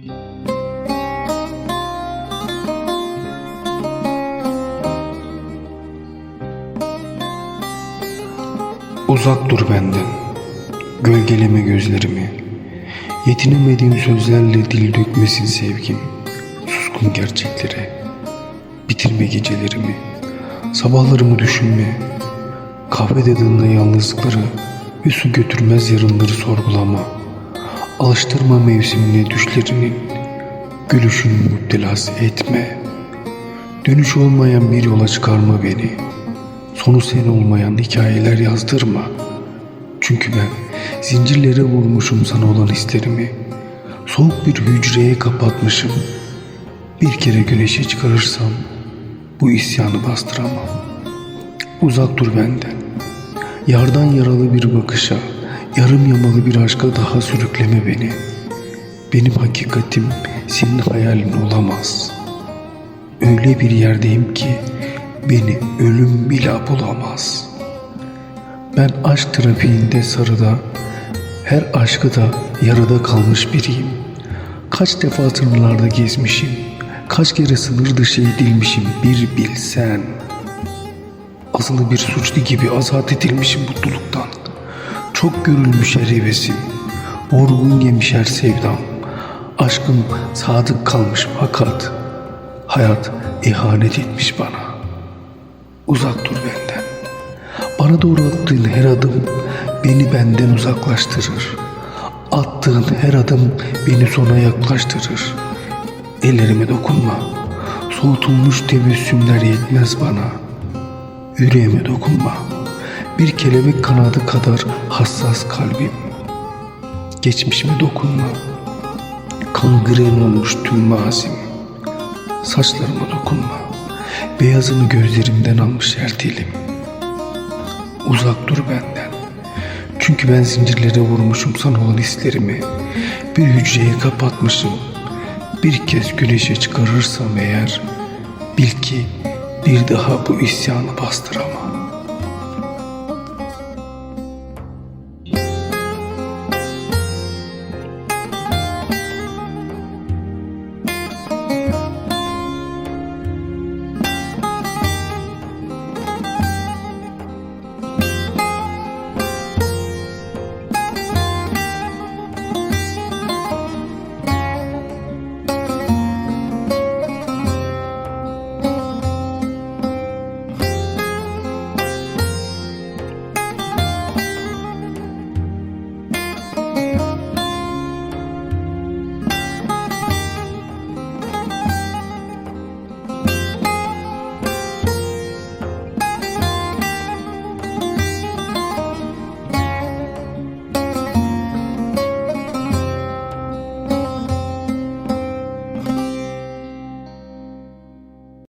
Uzak dur benden, gölgeleme gözlerimi. Yetinemediğim sözlerle dil dökmesin sevgim. Suskun gerçekleri, bitirme gecelerimi. Sabahlarımı düşünme, kahvede dığında yalnızlıkları ve su götürmez yarınları sorgulama. Alıştırma mevsimine düşlerinin, gülüşün müptelası etme. Dönüş olmayan bir yola çıkarma beni. Sonu sen olmayan hikayeler yazdırma. Çünkü ben zincirlere vurmuşum sana olan hislerimi. Soğuk bir hücreye kapatmışım. Bir kere güneşe çıkarırsam bu isyanı bastıramam. Uzak dur benden. Yardan yaralı bir bakışa, yarım yamalı bir aşka daha sürükleme beni. Benim hakikatim senin hayalin olamaz. Öyle bir yerdeyim ki beni ölüm bile bulamaz. Ben aşk trafiğinde sarıda, her aşkı da yarıda kalmış biriyim. Kaç defa sınırlarda gezmişim, kaç kere sınır dışı edilmişim bir bilsen. Asılı bir suçlu gibi azat edilmişim mutluluktan. Çok görülmüş her yemiş her sevdam. Aşkım sadık kalmış fakat hayat ihanet etmiş bana. Uzak dur benden. Bana doğru attığın her adım beni benden uzaklaştırır. Attığın her adım beni sona yaklaştırır. Ellerime dokunma. Soğutulmuş tebessümler yetmez bana. Yüreğime dokunma. Bir kelebek kanadı kadar hassas kalbim. Geçmişime dokunma. Kangren olmuş tüm mazim. Saçlarıma dokunma. Beyazını gözlerimden almış her telim. Uzak dur benden. Çünkü ben zincirlere vurmuşum sana olan hislerimi. Bir hücreye kapatmışım. Bir kez güneşe çıkarırsam eğer bil ki bir daha bu isyanı bastıramam.